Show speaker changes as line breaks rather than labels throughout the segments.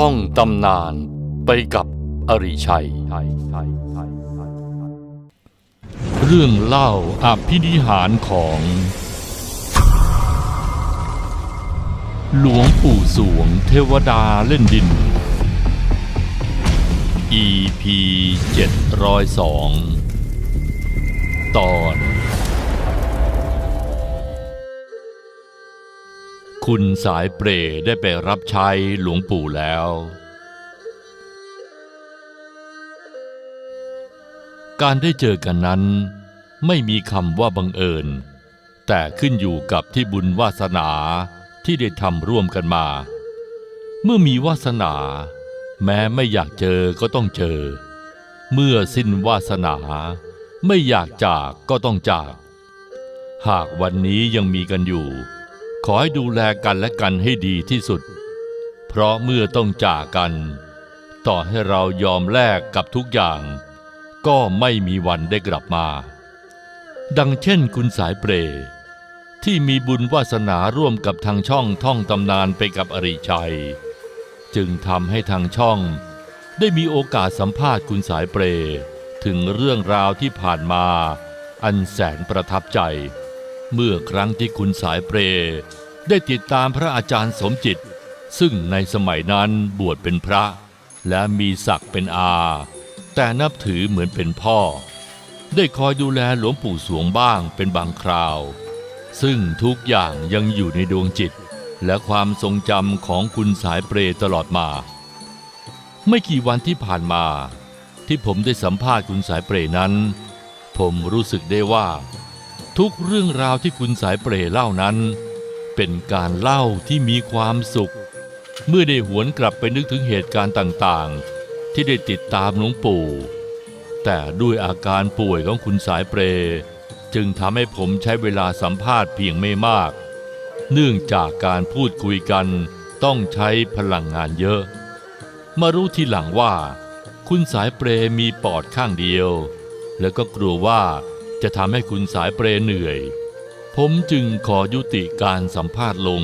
ท่องตำนานไปกับอริชัย เรื่องเล่าอภินิหารของ หลวงปู่สวงเทวดาเล่นดิน EP 702 ตอน คุณสายเปรได้ไปรับใช้หลวงปู่แล้ว การได้เจอกันนั้น ไม่มีคำว่าบังเอิญ แต่ขึ้นอยู่กับที่บุญวาสนาที่ได้ทำร่วมกันมา เมื่อมีวาสนา แม้ไม่อยากเจอก็ต้องเจอ เมื่อสิ้นวาสนา ไม่อยากจากก็ต้องจาก หากวันนี้ยังมีกันอยู่ ขอให้ดูแลกันและกันให้ดีที่สุด เพราะเมื่อต้องจากกัน ต่อให้เรายอมแลกกับทุกอย่าง ก็ไม่มีวันได้กลับมา ดังเช่นคุณสายเปร ที่มีบุญวาสนาร่วมกับทางช่องท่องตำนานไปกับอริชัย จึงทำให้ทางช่อง ได้มีโอกาสสัมภาษณ์คุณสายเปร ถึงเรื่องราวที่ผ่านมา อันแสนประทับใจ เมื่อครั้งที่คุณสายเปร ได้ติดตามพระอาจารย์สมจิต ซึ่งในสมัยนั้นบวชเป็นพระ และมีศักดิ์เป็นอา แต่นับถือเหมือนเป็นพ่อ ได้คอยดูแลหลวงปู่สวงบ้างเป็นบางคราว ซึ่งทุกอย่างยังอยู่ในดวงจิต และความทรงจำของคุณสายเปรตลอดมา ไม่กี่วันที่ผ่านมา ที่ผมได้สัมภาษณ์คุณสายเปรนั้น ผมรู้สึกได้ว่า ทุกเรื่องราวที่คุณสายเปรเล่านั้น เป็นการเล่าที่มีความสุข เมื่อได้หวนกลับไปนึกถึงเหตุการณ์ต่างๆ ที่ได้ติดตามหลวงปู่ แต่ด้วยอาการป่วยของคุณสายเปร จึงทำให้ผมใช้เวลาสัมภาษณ์เพียงไม่มาก เนื่องจากการพูดคุยกันต้องใช้พลังงานเยอะ มารู้ทีหลังว่า คุณสายเปรมีปอดข้างเดียว แล้วก็กลัวว่า จะทำให้คุณสายเปรเหนื่อย ผมจึงขอยุติการสัมภาษณ์ลง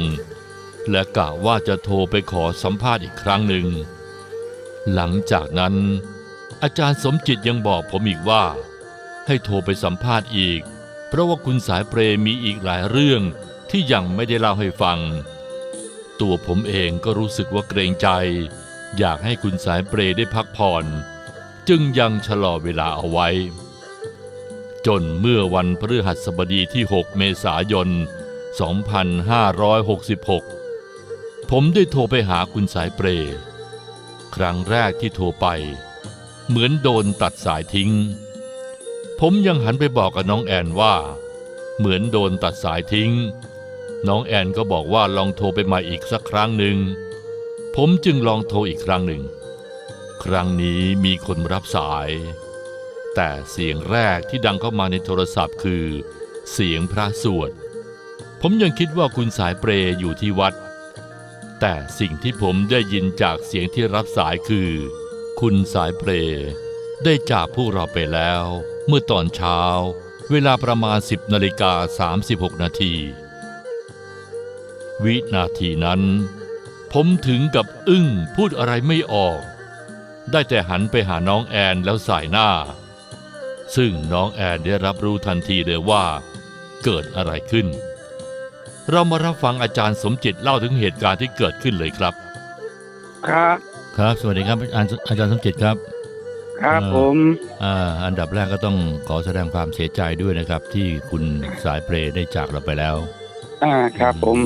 และกะว่าจะโทรไปขอสัมภาษณ์อีกครั้งหนึ่ง หลังจากนั้น อาจารย์สมจิตยังบอกผมอีกว่า ให้โทรไปสัมภาษณ์อีก เพราะว่าคุณสายเปรมีอีกหลายเรื่องที่ยังไม่ได้เล่าให้ฟัง ตัวผมเองก็รู้สึกว่าเกรงใจ อยากให้คุณสายเปรได้พักผ่อน จึงยังชะลอเวลาเอาไว้ จนเมื่อวันพฤหัสบดีที่ 6 เมษายน 2566 ผมได้โทรไปหาคุณสายเปร ครั้งแรกที่โทรไป เหมือนโดนตัดสายทิ้ง ผมยังหันไปบอกกับน้องแอนว่า เหมือนโดนตัดสายทิ้ง น้องแอนก็บอกว่าลองโทรไปใหม่อีกสักครั้งหนึ่ง ผมจึงลองโทรอีกครั้งหนึ่ง ครั้งนี้มีคนรับสาย แต่เสียงแรกที่ดังเข้ามาในโทรศัพท์คือ เสียงพระสวด ผมยังคิดว่าคุณสายเปรอยู่ที่วัด แต่สิ่งที่ผมได้ยินจากเสียงที่รับสายคือ คุณสายเปรได้จากพวกเราไปแล้ว เมื่อตอนเช้า เวลาประมาณ 10นาฬิกา36 นาที วินาทีนั้น ผมถึงกับอึ้งพูดอะไรไม่ออก ได้แต่หันไปหาน้องแอนแล้วสายหน้า ซึ่งน้องแอนได้รับรู้ทันทีเลยว่า เกิดอะไรขึ้น เรามารับฟังอาจารย์สมจิตเล่าถึงเหตุการณ์ที่เกิดขึ้นเลยครับ
ครับ
ครับ สวัสดีครับอาจารย์อาจารย์สมจิตครับ
ครับ
เอ่อ
ผม
อ่า อันดับแรกก็ต้องขอแสดงความเสียใจด้วยนะครับ ที่คุณสายเปรได้จากเราไปแล้ว
อ่า ครับผม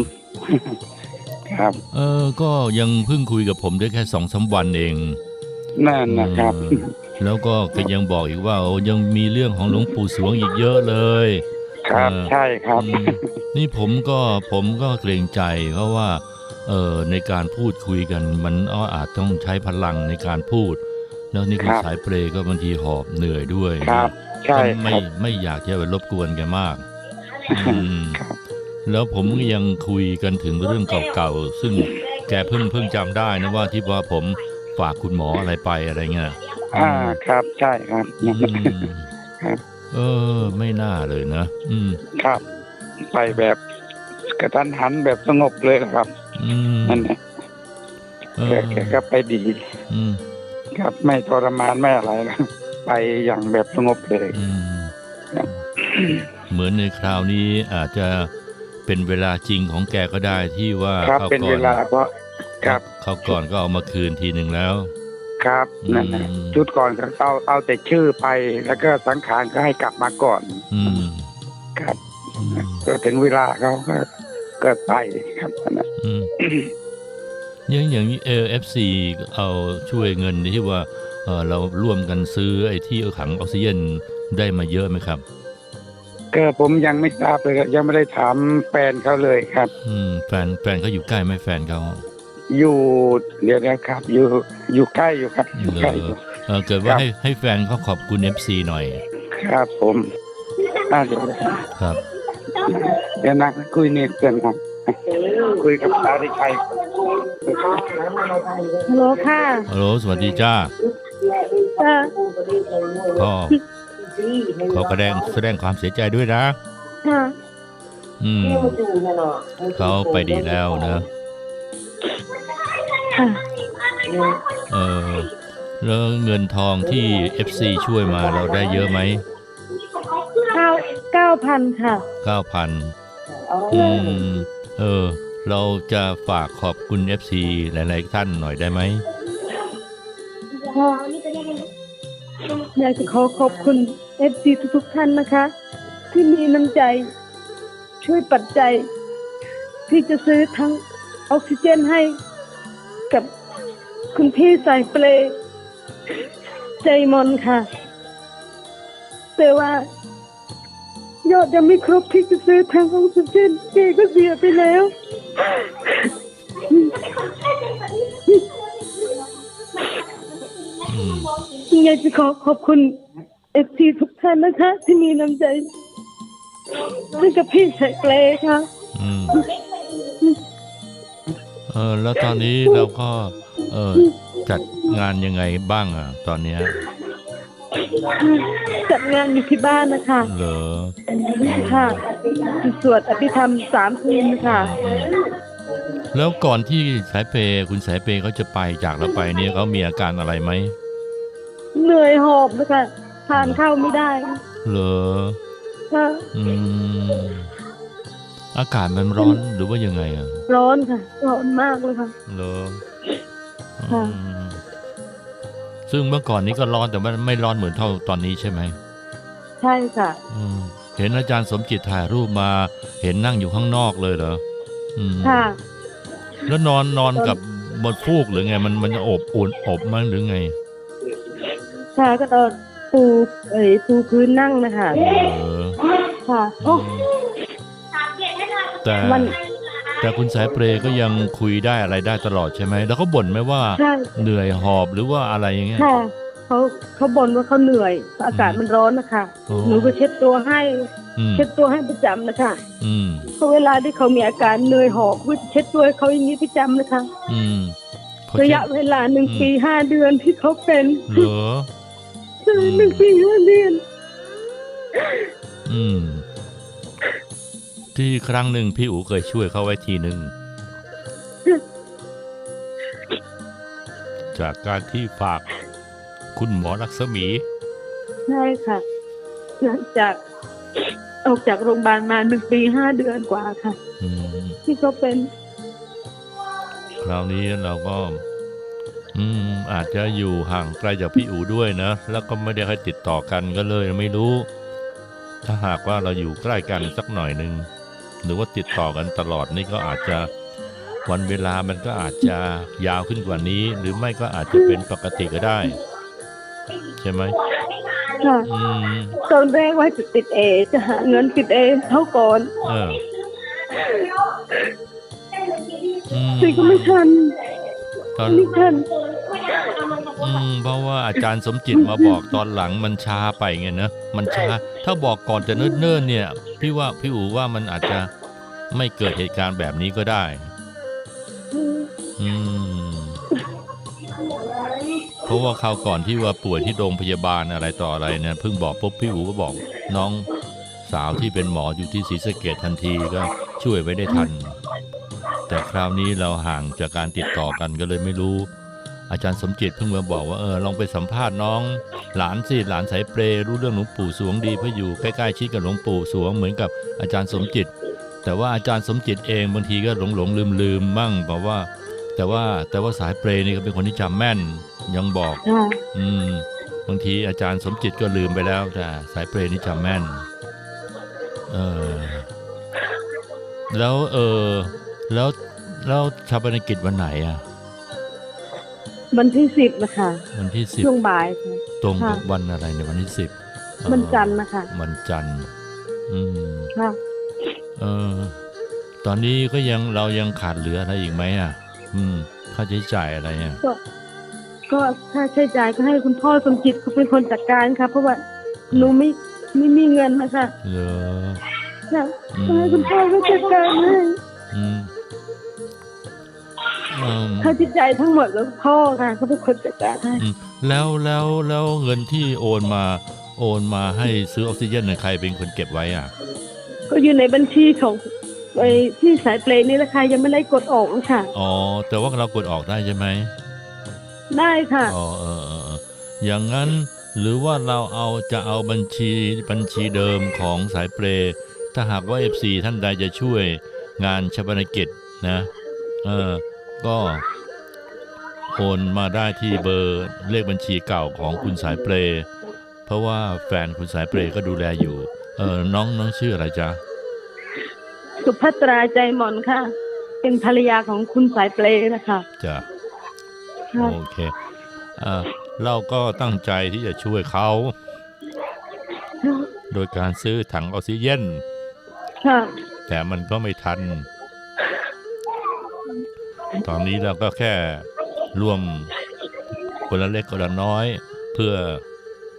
ครับ
เออก็ยังเพิ่งคุยกับผมได้แค่สองสาวันเอง
นั่นนะครับ
เออแล้วก็ก็ยังบอกอีกว่าโอ้ยังมีเรื่องของหลวงปู่สวงอีกเยอะเลย
ครับ
เออ
ใช่ครับ
อืมนี่ผมก็ผมก็เกรงใจเพราะว่าเออในการพูดคุยกันมันอ้ออาจต้องใช้พลังในการพูด แล้วนี่คุณ
ครับ
สายเปรก็บางทีหอบเหนื่อยด้วย
ครับใช่
ก็
ค
ไม่
รับ
ไม่อยากจะไปรบกวนแกมากอืม
ครับ
แล้วผมก็ยังคุยกันถึงเรื่องเก่าๆซึ่งแกเพิ่งเพิ่งจำได้นะว่าที่ว่าผม ฝากคุณหมออะไรไปอะไรเงี้ย
อ่าครับ ใช่ครับ
อืม
ครับ
เออ ไม่น่าเลยนะอืม
ครับ ไปแบบกระทันหันแบบสงบเลยครับ
อืม
นั่นแหละ
เอ
แก
อ
แกก็ไปดี
อืม
ครับไม่ทรมานไม่อะไรนะไปอย่างแบบสงบเลย
อืม
ครับ
เหมือนในคราวนี้อาจจะเป็นเวลาจริงของแกก็ได้ที่ว่า
ครับ
เขา
เป็น
ก่อ
เวนลาเพราะครับ
เขาก่อนก็เอามาคืนทีหนึ่งแล้ว
ครับนั่นนะ
อืม
ชุดก่อนก็เอาเอาแต่ชื่อไปแล้วก็สังขารก็ให้กลับมาก่อน
อืม
ครับ
อืม
ก็ถึงเวลาเขาก็ก็ไปครับนั่นนะ
อืมอย่างอย่างนี้เอฟซีเอาช่วยเงินที่ว่าเออเราร่วมกันซื้อไอ้ที่ขังออกซิเจนได้มาเยอะไหมครับ
ก็ผมยังไม่ทราบเลยครับยังไม่ได้ถามแฟนเขาเลยครับ
อืมแฟนแฟนเขาอยู่ใกล้ไหมแฟนเขา
อยู่เดี๋ยวนะครับ อยู่อยู่ใกล้อยู่ครับอยู่
เหร
ใกล้
อ
อยู่
เออเกิดว่าให้ให้แฟนเขาขอบคุณเอฟซีหน่อย
ครับผมอ่าเดี๋ยวนะครับ
ครับ
เดี๋ยวนะคุยเนี่ยเกินครับ คุยกับตาดิชัย
ฮัลโหลค่ะ
ฮัลโหลสวัสดีจ้า
ค่ะ
ก็ขอแสดงแสดงความเสียใจด้วยนะ
ค่ะ
อืมเขาไปดีแล้วนะ
ค่ะ
เออแล้วเงินทองที่ FC ช่วยมาเราได้เยอะไหม
เก้าเก้าพันค่ะ
9,000อืมเออ เราจะฝากขอบคุณ FC หลาย ๆ ท่านหน่อยได้ไหม
อยากจะขอขอบคุณเอฟซีทุกๆท่านนะคะ ที่มีน้ำใจช่วยปัจจัย ที่จะซื้อทั้งออกซิเจนให้ กับคุณพี่สายเปลใจมอนค่ะ แต่ว่ายอดยังไม่ครบที่จะซื้อทั้งออกซิเจนเจก็เสียไปแล้ว
อืม
อยจะขอขอบคุณเอฟซีทุกท่านนะคะ ที่มีน้ำใจให้กับพี่สายเปลค่ะ
เออแล้วตอนนี้เราก็เออจัดงานยังไงบ้างอะ ตอนเนี้ย
จัดงานอยู่ที่บ้านนะคะ
เหรอ
ค่ะสวดอภิธรรมสามคืนค่ะ
แล้วก่อนที่สายเปย์คุณสายเปย์เขาจะไปจากเราไปเนี่ยเขามีอาการอะไรไหม
เหนื่อยหอบนะคะทานข้าวไม่ได้
เหรอ
ค่ะ
อืม อากาศมันร้อนหรือว่ายังไงอะ
ร้อนค่ะ ร้อนมากเลยค่ะ
เหรอ
ค่ะ
อืมซึ่งเมื่อก่อนนี้ก็ร้อนแต่ว่าไม่ร้อนเหมือนเท่าตอนนี้ใช่ไหม
ใช่ค่ะ
อืมเห็นอาจารย์สมจิตถ่ายรูปมาเห็นนั่งอยู่ข้างนอกเลยเหรออืม
ค่ะ
แล้วนอนนอนกับบนฟูกหรือไง มันมันจะอบอุ่นอบมั้งหรือไง
ค่ะก็ตอนปูเอ้ยปูพื้นนั่งนะคะ
เออ
ค่ะ
อื
โอ้
ม แต่
มัน
แต่คุณสายเปรย์ก็ยังคุยได้อะไรได้ตลอดใช่ไหมแล้วเขาบ่นไหมว่า
ใช่
เหนื่อยหอบหรือว่าอะไรอย่างเงี้ย
ค่ะเขาเขาบ่นว่าเขาเหนื่อย อากาศมันร้อนนะคะ
อ๋อ
หนูก็เช็ดตัวให้
อืม
เช็ดตัวให้ประจำนะคะ
อืม
เพราะเวลาที่เขามีอาการเหนื่อยหอบก็เช็ดตัวให้เขาอย่างนี้ประจำนะคะ
อืมพอ
ระ
เช็
ยะ
ด
เวลาหนึ่ง
อืม
ปีห้าเดือนที่เขาเป็น
เหรออืม
หนึ่งปีห้าเดือน
อืม ที่ครั้งหนึ่งพี่อู๋เคยช่วยเขาไว้ทีหนึ่ง จากการที่ฝากคุณหมอลักษมี
ใช่ค่ะ หลังจากออกจากโรงพยาบาลมาหนึ่งปีห้าเดือนกว่าค่ะ
อืม
ที่เขาเป็น
คราวนี้เราก็ อืม อาจจะอยู่ห่างไกลจากพี่อู๋ด้วยนะ แล้วก็ไม่ได้ค่อยติดต่อกันก็เลยไม่รู้ ถ้าหากว่าเราอยู่ใกล้กันสักหน่อยหนึ่ง หรือว่าติดต่อกันตลอดนี่ก็อาจจะวันเวลามันก็อาจจะยาวขึ้นกว่านี้ หรือไม่ก็อาจจะเป็นปกติก็ได้ ใช่ไหม
ค่ะ
อืม
ตอนแรกว่าจะติดเอจะหาเงินติดเอเขาก่อน
เอออืม
แต่ก็ไม่ทัน
ตอน
ไม่ทัน
อืมเพราะว่าอาจารย์สมจิตมาบอกตอนหลังมันช้าไปไงนะมันช้า ถ้าบอกก่อนจะเนิ่นๆเนี่ย พี่ว่าพี่อูว่ามันอาจจะไม่เกิดเหตุการณ์แบบนี้ก็ได้ อืม เพราะว่าคราวก่อนที่ว่าป่วยที่โรงพยาบาลอะไรต่ออะไรเนี่ยเพิ่งบอกปุ๊บพี่อูก็บอก น้องสาวที่เป็นหมออยู่ที่ศรีสะเกดทันทีก็ช่วยไว้ได้ทัน แต่คราวนี้เราห่างจากการติดต่อกันก็เลยไม่รู้ อาจารย์สมจิตเพิ่งมาบอกว่าเออลองไปสัมภาษณ์น้อง หลานสิหลานสายเปรรู้เรื่องหลวงปู่สวงดีเพราะอยู่ใกล้ๆชิดกับหลวงปู่สวงเหมือนกับอาจารย์สมจิต แต่ว่าอาจารย์สมจิตเองบางทีก็หลงหลงลืมลืมๆมั่งบอกว่า แต่ว่าแต่ว่าสายเปรนี่ก็เป็นคนที่จำแม่นยังบอก อืมบางทีอาจารย์สมจิตก็ลืมไปแล้วแต่สายเปรนี่จำแม่น เออแล้วเออแล้วแล้วชาปนกิจวันไหนอะ
วันที่สิบนะคะ
วันที่สิบ
ช่วงบ่ายค่ะ
ตรงกับ
ค่ะ
วันอะไรในยวันที่สิบเอ่อ
วันจันทร์นะคะ
วันจันทร์อืม
ค่ะ
เออตอนนี้ก็ยังเรายังขาดเหลืออะไรอีกไหมอะ อืมค่าใช้จ่ายอะไรอะ
ก็ก็ค่าใช้จ่ายก็ให้คุณพ่อสมจิตเขาเป็นคนจัดการค่ะเพราะว่าหนูไม่ไม่มีเงินนะคะ
เหรอ
ค่ะ
อื
ก็ให้
ม
คุณพ่อเขาจัดการให้
อืมอืม
ค่าใช้จ่ายทั้งหมดแล้วพ่อค่ะเขาเป็นคนจัดการให้
อืมแล้วแล้วแล้วเงินที่โอนมา โอนมาให้ซื้อออกซิเจนเนี่ยใครเป็นคนเก็บไว้อะ
ก็อยู่ในบัญชีของไอ้ที่สายเปลนนี่แหละค่ะยังไม่ได้กดออกค่ะ
อ๋อ แต่ว่าเรากดออกได้ใช่ไหม
ได้ค่ะ
อ๋อเออเออเอออย่างนั้นหรือว่าเราเอาจะเอาบัญชีบัญชีเดิมของสายเปรย์ถ้าหากว่า FC ท่านใดจะช่วยงานชาปนกิจนะ เออ ก็โอนมาได้ที่เบอร์เลขบัญชีเก่าของคุณสายเปรย์เพราะว่าแฟนคุณสายเปรย์ก็ดูแลอยู่ เออน้องน้องชื่ออะไรจ๊ะ
สุภัตราใจหมอนค่ะ เป็นภรรยาของคุณสายเปลนะคะ
จ้ะ
ค่ะ
โอเคอ่าเราก็ตั้งใจที่จะช่วยเขา โดยการซื้อถังออกซิเจน
ค่ะ
แต่มันก็ไม่ทัน ตอนนี้เราก็แค่ร่วมคนละเล็กคนละน้อย เพื่อ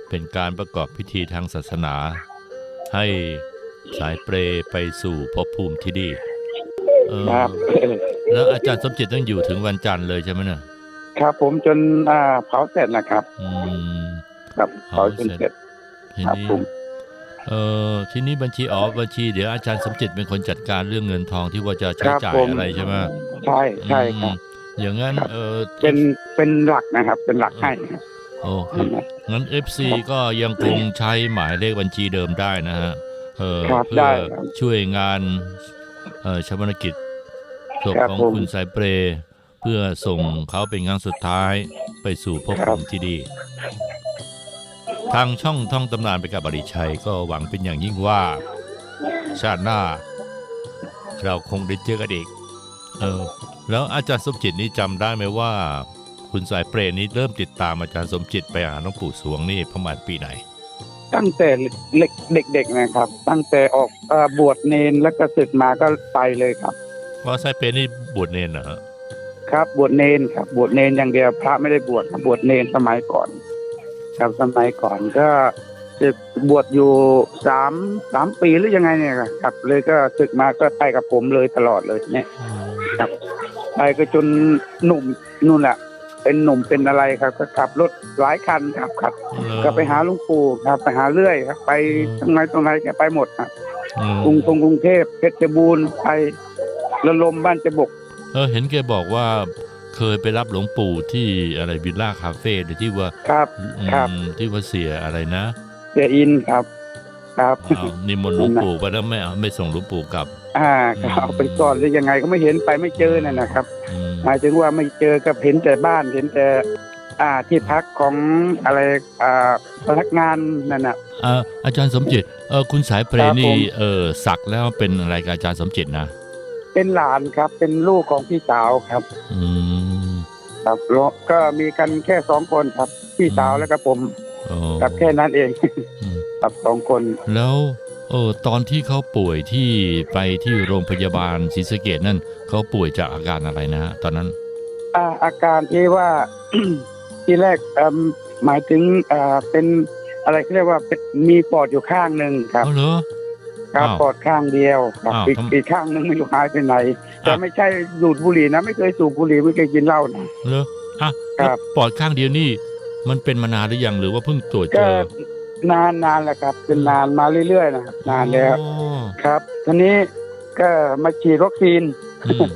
เป็นการประกอบพิธีทางศาสนา ให้สายเปรไปสู่ภพภูมิที่ดีเออ
ครับ
แล้วอาจารย์สมจิตต้องอยู่ถึงวันจันทร์เลยใช่ไหมเนี่ย
ครับ ผมจนอ่าเผาเสร็จนะครับ
อืม
ครับเผาจนเสร็จ
ที
ครับ
นี้
ผม
เออทีนี้บัญชีอ๋อบัญชีเดี๋ยวอาจารย์สมจิตเป็นคนจัดการเรื่องเงินทองที่ว่าจะใช้จ่ายอะไรใช่ไหม
ใช่ใช่ครับ
อืมอย่างนั้น
ครับ
เออ
เป็นเป็นหลักนะครับ เป็นหลักให้ครับ
โอเคงั้น FC ก็ยังคงใช้หมายเลขบัญชีเดิมได้นะฮะเออ
ครับ
เพื่
ได้
อ
ครับ
ช่วยงานเออชาปนกิจศพ
ครับ
ของ
ผม
คุณสายเปรย์เพื่อส่งเขาเป็นงานสุดท้ายไปสู่ภพ
ครั
ภู
บ
มิที่ดี ทางช่องท่องตำนานไปกับบริชัยก็หวังเป็นอย่างยิ่งว่า ชาติหน้า เราคงได้เจอกันอีก เออ แล้วอาจารย์สมจิตนี่จำได้ไหมว่า คุณสายเปรย์นี้เริ่มติดตามอาจารย์สมจิตไปหาหลวงปู่สวงนี่ประมาณปีไหน
ตั้งแต่เล็กเด็กๆนะครับ ตั้งแต่ออกเอ่อบวชเนนแล้วก็ศึกมาก็ไปเลยครับ
ว่าสายเปรย์นี่บวชเนนเหรอฮะ
ครับบวชเนนครับบวชเนนอย่างเดียวพระไม่ได้บวชครับบวชเนนสมัยก่อน ครับสมัยก่อนก็ศึกบวชอยู่สามสามปีหรือยังไงเนี่ยครับ เลยก็ศึกมาก็ไปกับผมเลยตลอดเลยเนี่ย
อืม
ไปก็จนหนุ่มนู่นแหละเป็นหนุ่มเป็นอะไรครับ ก็ขับรถหลายคันครับครับ
เหรอ
ก็ไปหาหลุงปู่ครับ ไปหาเรื่อยครับ ไปตรงไหนตรงไหนแกไปหมดครับ
อืม
กรุงกรุงกรุงเทพเพชรบูรณ์ไประลมบ้านจะบก
เออเห็นแกบอกว่า เคยไปรับหลวงปู่ที่อะไรวิลล่าคาเฟ่เดี๋ยวที่ว่า
ครับ
อืม
ครับ
ที่ว่าเสียอะไรนะ
เสียอินครับ ครับ
อ้าวนิมนต์หลวงปู่ไปแล้วไม่เอาไม่ส่งหลวงปู่กลับ
อ่าครับเอาไปก่อนหรือยังไงก็ไม่เห็นไปไม่เจอนั่นนะครับ
อืม
หมายถึงว่าไม่เจอกับเห็นแต่บ้านเห็นแต่อ่าที่พักของอะไรอ่าพนักงานนั่นน่ะ
อ่าอาจารย์สมจิตเออคุณสายเปร
ครับ
นี่
ผม
เออสักแล้วเป็นอะไรกับอาจารย์สมจิตนะ
เป็นหลานครับ เป็นลูกของพี่สาวครับ
อืม
ครับแล้วก็มีกันแค่สองคนครับ พี่สาวแล้วก็ผม
โอ้
ครับแค่นั้นเอง
อืม
ครับสองคน
แล้วเออตอนที่เขาป่วยที่ไปที่โรงพยาบาลศรีสะเกดนั่นเขาป่วยจากอาการอะไรนะฮะตอนนั้น
อ่าอาการที่ว่า ที่แรกเอิ่มหมายถึงอ่าเป็นอะไรเขาเรียกว่าเป็นมีปอดอยู่ข้างหนึ่งครับ
เอาเหรอ
ครับ
อ้าว
ปอดข้างเดียวครับ
อ้าว
อีก
ทำ
อีกข้างหนึงไม่รู้หายไปไหน แต่
อะ
ไม่ใช่สูบบุหรี่นะ ไม่เคยสูบบุหรี่ไม่เคยกินเหล้านะ
เหรออะ
ครับ
แล้วปอดข้างเดียวนี่ มันเป็นมานานหรือยังหรือว่าเพิ่งตรวจเจ
ก็
อ นา
นนานแล้วครับ เป็นนานมาเรื่อยๆนะครับนานแล้ว
อ๋อ
ครับทีนี้ก็มาฉีดวัคซีน
อืม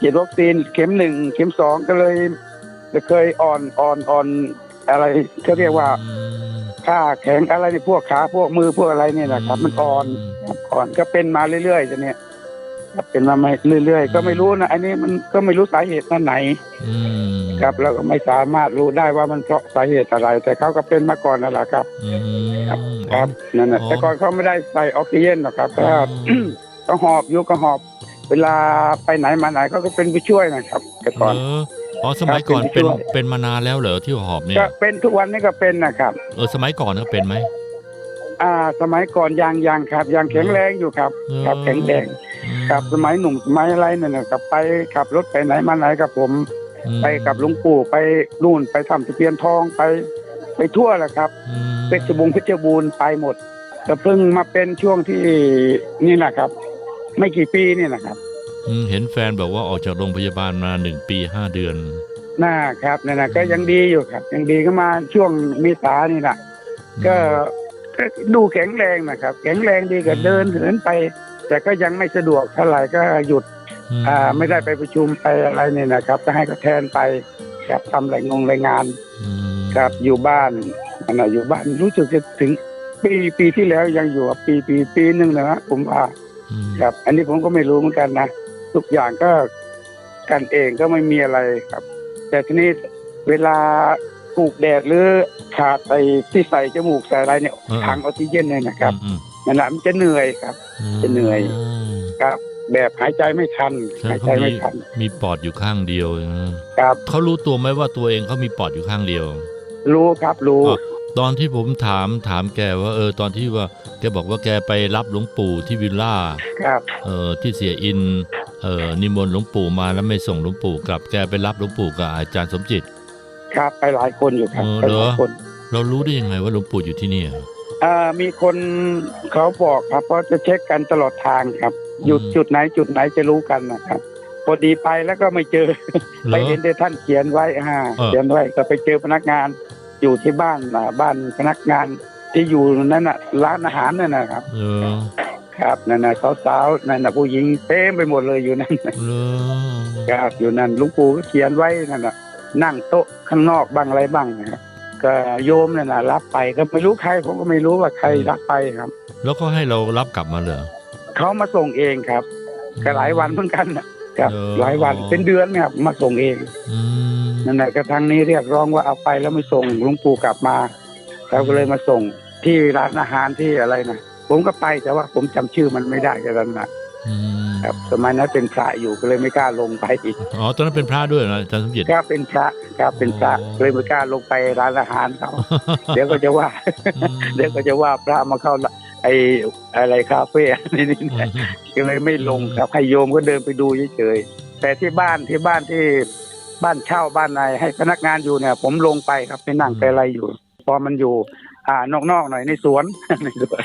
ฉีดวัคซีนเข็มหนึ่งเข็มสองก็เลยจะเคยอ่อนอ่อนอ่อนอะไรเขาเรียกว่า
อืม
ขาแข็งอะไรในพวกขาพวกมือพวกอะไรเนี่ยนะครับมันอ่อนครับอ่อนก็เป็นมาเรื่อยๆจะเนี่ยครับเป็นมาเรื่อยๆ ก็ไม่รู้นะอันนี้มันก็ไม่รู้สาเหตุนั่นไหน
อืม
ครับเราก็ไม่สามารถรู้ได้ว่ามันเพราะสาเหตุอะไร แต่เขาก็เป็นมาก่อนนั่นแหละครับ
อืม
ครับนั่นแหละ
อ๋อ
แต่ก่อนเขาไม่ได้ใส่ออกซิเจนหรอกครับ
อ๋
ก็
อ
ก็หอบอยู่ก็หอบ เวลาไปไหนมาไหนเขาก็เป็นผู้ช่วยนะครับ แต่ก่อน
เอออ๋อสมัยก่อน
ครับ
เป็น
เป็นผู้ช่วย
เป็นมานานแล้วเหรอที่หอบเนี่ย
ก็เป็นทุกวันนี้ก็เป็นนะครับ
เออสมัยก่อนก็เป็นไหม
อ่า สมัยก่อนยังยังครับยังแข็งแรงอยู่ครับ
เออ
ครับแข็งแรง
อืม
ครับสมัยหนุ่มสมัยอะไรเนี่ยนะครับไปขับรถไปไหนมาไหนกับผม
อืม
ไปกับหลวงปู่ไปนู่นไปทำตะเพียนทองไป ไปทั่วแหละครับ
อืม
เพชรบุงเพชรบูรณ์ไปหมดแต่เพิ่งมาเป็นช่วงที่นี่นะครับ ไม่กี่ปีนี่นะครับ
อืม เห็นแฟนบอกว่าออกจากโรงพยาบาลมาหนึ่งปีห้าเดือน
น่าครับนั่นนะก็ยังดีอยู่ครับ ยังดีก็มาช่วงเมีสานี่นะก็ก็ดูแข็งแรงนะครับ แข็งแรงดีก็เดินเหินไป แต่ก็ยังไม่สะดวกเท่าไหร่ก็หยุด
ม
อ่า ไม่ได้ไปประชุมไปอะไรเนี่ยนะครับ ก็ให้เขาแทนไปครับทำรายงงรายงาน
อืม
ครับอยู่บ้านอันน่ะอยู่บ้านรู้สึกจะถึงปีปีที่แล้วยังอยู่อะปีปีปีหนึ่งนะผมว่า
อืม
ครับ อันนี้ผมก็ไม่รู้เหมือนกันนะ ทุกอย่างก็กันเองก็ไม่มีอะไรครับ แต่ทีนี้เวลาถูกแดดหรือขาดไอ้ที่ใส่จมูกใส่อะไรเนี่ยถังออกซิเจนเนี่ยนะครับ
อืม
นั่นแหละมันจะเหนื่อยครับ
อืม
จะเหนื่อยครับ แบบหายใจไม่ทัน
ใช่
หาย
เขา
ใจ
มี
ไม่ทัน
มีปอดอยู่ข้างเดียวนะครับเขารู้ตัวไหมว่าตัวเองเขามีปอดอยู่ข้างเดียว
รู้ครับรู้
อะตอนที่ผมถามถามแกว่าเออตอนที่ว่าแกบอกว่าแกไปรับหลวงปู่ที่วิลล่า
ครับ
เออที่เสียอินเออนิมนต์หลวงปู่มาแล้วไม่ส่งหลวงปู่กลับแกไปรับหลวงปู่กับอาจารย์สมจิต
ครับไปหลายคนอยู่ครับ
เออ
ไปหลาย
เหรอ
คน
เรารู้ได้ยังไงว่าหลวงปู่อยู่ที่เนี่ย
อ่ามีคนเขาบอกครับเพราะจะเช็คกันตลอดทางครับหยุด
อืม
จุดไหนจุดไหนจะรู้กันนะครับพอดีไปแล้วก็ไม่เจอ
เหร
ไป
อ
เห็นแต่ท่านเขียนไว้ฮะ
เออ
เขียนไว้ก็ไปเจอพนักงานอยู่ที่บ้านอ่าบ้านพนักงานที่อยู่นั่นน่ะร้านอาหารนั่นนะครับ
เออ
ครับนั่นน่ะสาวๆนั่นน่ะผู้หญิงเต็มไปหมดเลยอยู่นั่นน่ะ
เหรอ
ครับอยู่นั่นหลุงปู่ก็เขียนไว้นั่นน่ะนั่งโต๊ะข้างนอกบ้างอะไรบ้างนะครับก็โยมนั่นน่ะรับไปก็ไม่รู้ใครผมก็ไม่รู้ว่าใครรับไปครับ
แล้วก็ให้เรารับกลับมาเหรอ
เขามาส่งเองครับก็หลายวันเหมือนกันนะครับ
เออ
หลายวันเป็นเดือนนะครับมาส่งเอง
อืม
นั่นแหละกระทั่งนี้เรียกร้องว่าเอาไปแล้วไม่ส่งหลวงปู่กลับมาเราก็เลยมาส่งที่ร้านอาหารที่อะไรนะ ผมก็ไปแต่ว่าผมจำชื่อมันไม่ได้กันนั้นนะ
อืม
ครับสมัยนั้นเป็นพระอยู่ก็เลยไม่กล้าลงไปอีก
อ๋อตอนนั้นเป็นพระด้วยนะอาจารย์สมจิต
ครับเป็นพระครับเป็นพระ
อ๋อ
เลยไม่กล้าลงไปร้านอาหารเขาเดี๋ยวก็จะว่า
อืม
เดี๋ยวก็จะว่าพระมาเข้าไอ้อะไรคาเฟ่นี่นี่
อืม
ก็เลยไม่ลงครับให้โยมก็เดินไปดูเฉยๆแต่ที่บ้านที่บ้านที่บ้านเช่าบ้านในให้พนักงานอยู่เนี่ย ผมลงไปครับไปนั่งไปอะไรอยู่ พอมันอยู่ อ่านอกๆหน่อยในสวนในสวน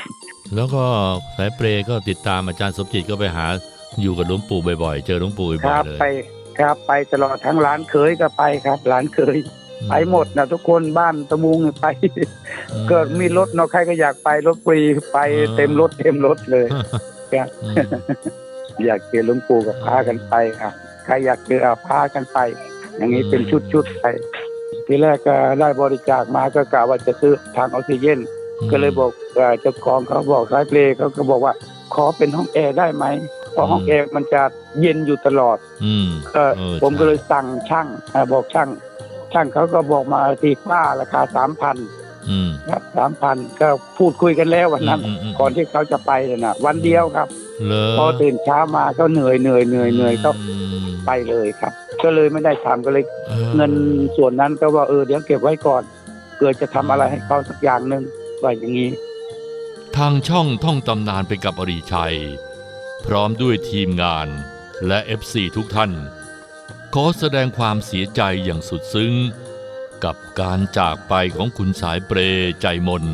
แล้วก็สายเปรย์ก็ติดตามอาจารย์สมจิตก็ไปหาอยู่กับหลวงปู่บ่อยๆ เจอหลวงปู่
ค
บ่อย
รับ
ๆเลย
ไปครับไปตลอดทั้งร้านเคยก็ไปครับร้านเคย
อื
ไปหมดนะทุกคนบ้านตะมุงไป
อืม
เกิดมีรถเนาะใครก็อยากไปรถฟรีไป
เออ
เต็มรถเต็มรถเลยครับ
อืม
อยากเจอหลวงปู่กับพากันไปครับใครอยากเจอเอาพากันไป อย่างนี้เป็นชุดๆไปทีแรกก็ได้บริจาคมาก็กะว่าจะซื้อทางออกซิเจน ก็เลยบอกเอ่อเจ้าของเขาบอกสายเพลเขาก็บอกว่าขอเป็นห้องแอร์ได้ไหมเพราะห้องแอร์มันจะเย็นอยู่ตลอด
อืม
เออ
เออ
ผม
ใช่
ก็เลยสั่งช่างอ่าบอกช่าง ช่างเขาก็บอกมาตีค่าราคาสามพัน
อืม
ครับสามพันก็พูดคุยกันแล้ววันนั้น
อืมอืม
ก่อนที่เขาจะไปน่ะนะวันเดียวครับ
เลอ
พอตื่นเช้ามาก็เหนื่อยเหนื่อยเหนื่อยเหนื่อยก็
ม
ไปเลยครับ ก็เลยไม่ได้ทำก็เลย
ออ
เงินส่วนนั้นก็ว่าเออเดี๋ยวเก็บไว้ก่อน เกิดจะทำอะไรให้เขาสักอย่างหนึ่ง ว่าอย่างนี้
ทางช่องท่องตำนานไปกับอริชัย พร้อมด้วยทีมงานและ FC ทุกท่าน ขอแสดงความเสียใจอย่างสุดซึ้ง กับการจากไปของคุณสายเปร์ใจมน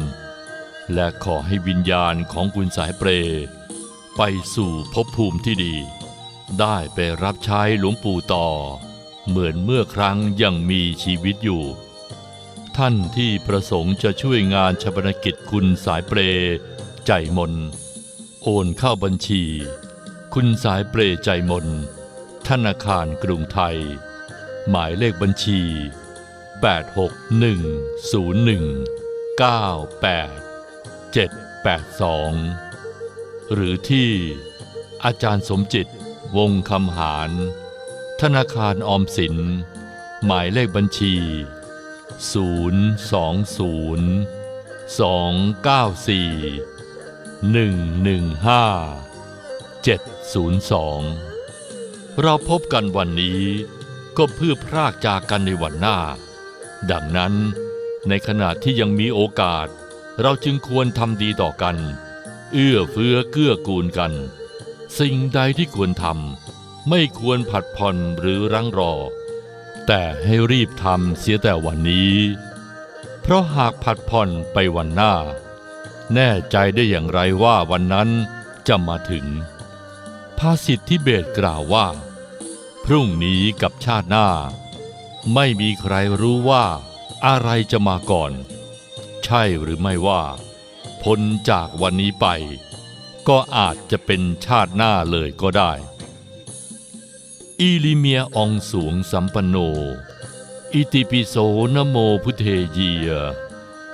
และขอให้วิญญาณของคุณสายเปร์ไปสู่ภพภูมิที่ดี ได้ไปรับใช้หลวงปู่ต่อ เหมือนเมื่อครั้งยังมีชีวิตอยู่ ท่านที่ประสงค์จะช่วยงานชาปนกิจคุณสายเปรย์ใจมน โอนเข้าบัญชี คุณสายเปรย์ใจมน ธนาคารกรุงไทย หมายเลขบัญชี 8610198หรือที่อาจารย์สมจิตวงคำหาร ธนาคารออมสิน หมายเลขบัญชี 022-294-115-702 เราพบกันวันนี้ก็เพื่อพรากจากกันในวันหน้า ดังนั้นในขณะที่ยังมีโอกาส เราจึงควรทำดีต่อกัน เอื้อเฟื้อเกื้อกูลกัน สิ่งใดที่ควรทำไม่ควรผัดผ่อนหรือรั้งรอ แต่ให้รีบทำเสียแต่วันนี้ เพราะหากผัดผ่อนไปวันหน้า แน่ใจได้อย่างไรว่าวันนั้นจะมาถึง ภาษิตทิเบตกล่าวว่า พรุ่งนี้กับชาติหน้า ไม่มีใครรู้ว่าอะไรจะมาก่อน ใช่หรือไม่ว่า พ้นจากวันนี้ไป ก็อาจจะเป็นชาติหน้าเลยก็ได้ อีลิเมียอองสวงสัมปันโน อิติปิโสนโมพุทเทเยีย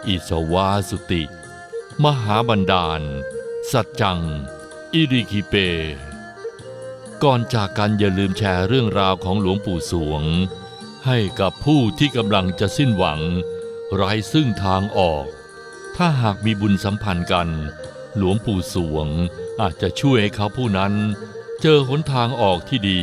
อิสวาสุติ มหาบันดาล สัจจัง อิริคิเป ก่อนจากกันอย่าลืมแชร์เรื่องราวของหลวงปู่สวง ให้กับผู้ที่กำลังจะสิ้นหวัง ไร้ซึ่งทางออก ถ้าหากมีบุญสัมพันธ์กัน หลวงปู่สวงอาจจะช่วยให้เขาผู้นั้น เจอหนทางออกที่ดี